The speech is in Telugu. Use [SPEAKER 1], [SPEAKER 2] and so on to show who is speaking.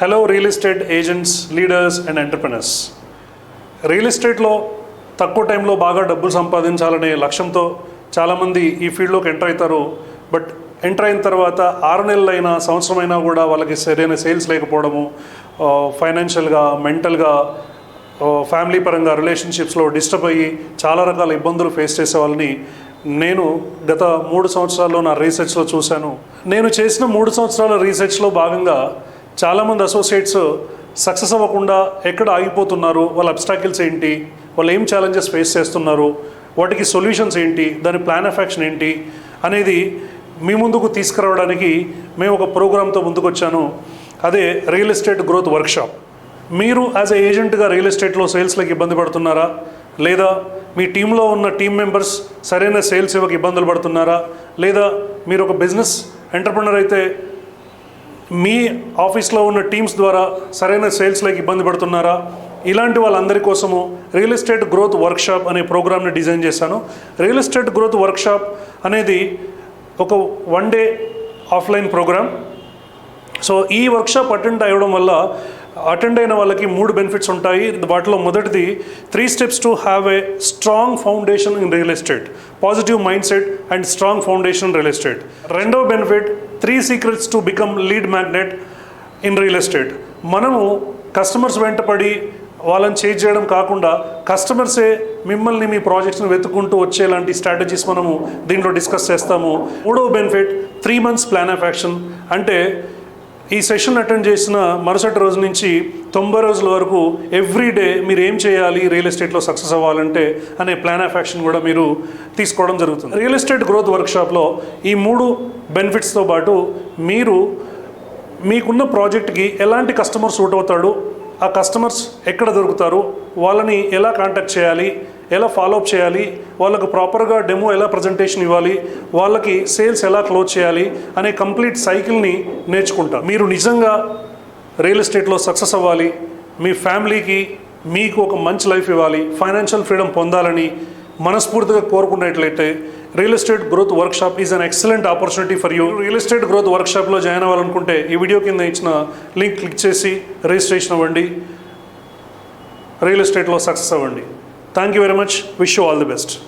[SPEAKER 1] Hello real estate agents leaders and entrepreneurs real ఎస్టేట్లో తక్కువ టైంలో బాగా డబ్బులు సంపాదించాలనే లక్ష్యంతో చాలామంది ఈ ఫీల్డ్లోకి ఎంటర్ అవుతారు. బట్ ఎంటర్ అయిన తర్వాత ఆరు నెలలైనా సంవత్సరమైనా కూడా వాళ్ళకి సరైన సేల్స్ లేకపోవడము ఫైనాన్షియల్గా మెంటల్గా ఫ్యామిలీ పరంగా రిలేషన్షిప్స్లో డిస్టర్బ్ అయ్యి చాలా రకాల ఇబ్బందులు ఫేస్ చేసే వాళ్ళని నేను గత మూడు సంవత్సరాల్లో నా రీసెర్చ్లో చూశాను. నేను చేసిన మూడు సంవత్సరాల రీసెర్చ్లో భాగంగా చాలామంది అసోసియేట్స్ సక్సెస్ అవ్వకుండా ఎక్కడ ఆగిపోతున్నారు వాళ్ళ అబ్స్టాకిల్స్ ఏంటి వాళ్ళు ఏం ఛాలెంజెస్ ఫేస్ చేస్తున్నారు వాటికి సొల్యూషన్స్ ఏంటి దాని ప్లాన్ ఆఫ్ యాక్షన్ ఏంటి అనేది మీ ముందుకు తీసుకురావడానికి మేము ఒక ప్రోగ్రామ్తో ముందుకొచ్చాను అదే రియల్ ఎస్టేట్ గ్రోత్ వర్క్షాప్ మీరు యాజ్ ఏ ఏజెంట్గా రియల్ ఎస్టేట్లో సేల్స్లకు ఇబ్బంది పడుతున్నారా? లేదా మీ టీంలో ఉన్న టీం మెంబర్స్ సరైన సేల్స్ ఇవ్వక ఇబ్బందులు పడుతున్నారా? లేదా మీరు ఒక బిజినెస్ ఎంటర్ప్రినర్ అయితే మీ ఆఫీస్లో ఉన్న టీమ్స్ ద్వారా సరైన సేల్స్లోకి ఇబ్బంది పడుతున్నారా? ఇలాంటి వాళ్ళందరి కోసము రియల్ ఎస్టేట్ గ్రోత్ వర్క్షాప్ అనే ప్రోగ్రామ్ని డిజైన్ చేశాను. రియల్ ఎస్టేట్ గ్రోత్ వర్క్షాప్ అనేది ఒక one day offline program. So ఈ వర్క్షాప్ అటెండ్ అవ్వడం వల్ల అటెండ్ అయిన వాళ్ళకి మూడు బెనిఫిట్స్ ఉంటాయి. వాటిలో మొదటిది three steps to have a strong foundation in real estate positive mind set and strong foundation real estate రెండవ benefit three secrets to become lead magnet in real estate మనము కస్టమర్స్ వెంటపడి వాళ్ళని చేంజ్ చేయడం కాకుండా కస్టమర్సే మిమ్మల్ని మీ ప్రాజెక్ట్స్ని వెతుక్కుంటూ వచ్చేలాంటి స్ట్రాటజీస్ మనము దీంట్లో డిస్కస్ చేస్తాము. మూడవ benefit three months plan of action అంటే ఈ సెషన్ అటెండ్ చేసిన మరుసటి రోజు నుంచి తొంభై రోజుల వరకు ఎవ్రీ డే మీరు ఏం చేయాలి? రియల్ ఎస్టేట్లో సక్సెస్ అవ్వాలంటే అనే ప్లాన్ ఆఫ్ యాక్షన్ కూడా మీరు తీసుకోవడం జరుగుతుంది. రియల్ ఎస్టేట్ గ్రోత్ వర్క్షాప్లో ఈ మూడు బెనిఫిట్స్తో పాటు మీరు మీకున్న ప్రాజెక్ట్కి ఎలాంటి కస్టమర్ సూట్ అవుతాడు? ఆ కస్టమర్స్ ఎక్కడ దొరుకుతారు? వాళ్ళని ఎలా కాంటాక్ట్ చేయాలి? ఎలా ఫాలోఅప్ చేయాలి వాళ్ళకు ప్రాపర్గా డెమో ఎలా ప్రజెంటేషన్ ఇవ్వాలి వాళ్ళకి సేల్స్ ఎలా క్లోజ్ చేయాలి అనే కంప్లీట్ సైకిల్ని నేర్చుకుంటా. మీరు నిజంగా రియల్ ఎస్టేట్లో సక్సెస్ అవ్వాలి మీ ఫ్యామిలీకి మీకు ఒక మంచి లైఫ్ ఇవ్వాలి ఫైనాన్షియల్ ఫ్రీడమ్ పొందాలని మనస్ఫూర్తిగా కోరుకున్నట్లయితే real estate growth workshop is an excellent opportunity for you real estate growth వర్క్షాప్లో join అవ్వాలనుకుంటే ఈ వీడియో కింద ఇచ్చిన లింక్ క్లిక్ చేసి రిజిస్ట్రేషన్ అవ్వండి. రియల్ ఎస్టేట్లో సక్సెస్ అవ్వండి. Thank you very much. Wish you all the best.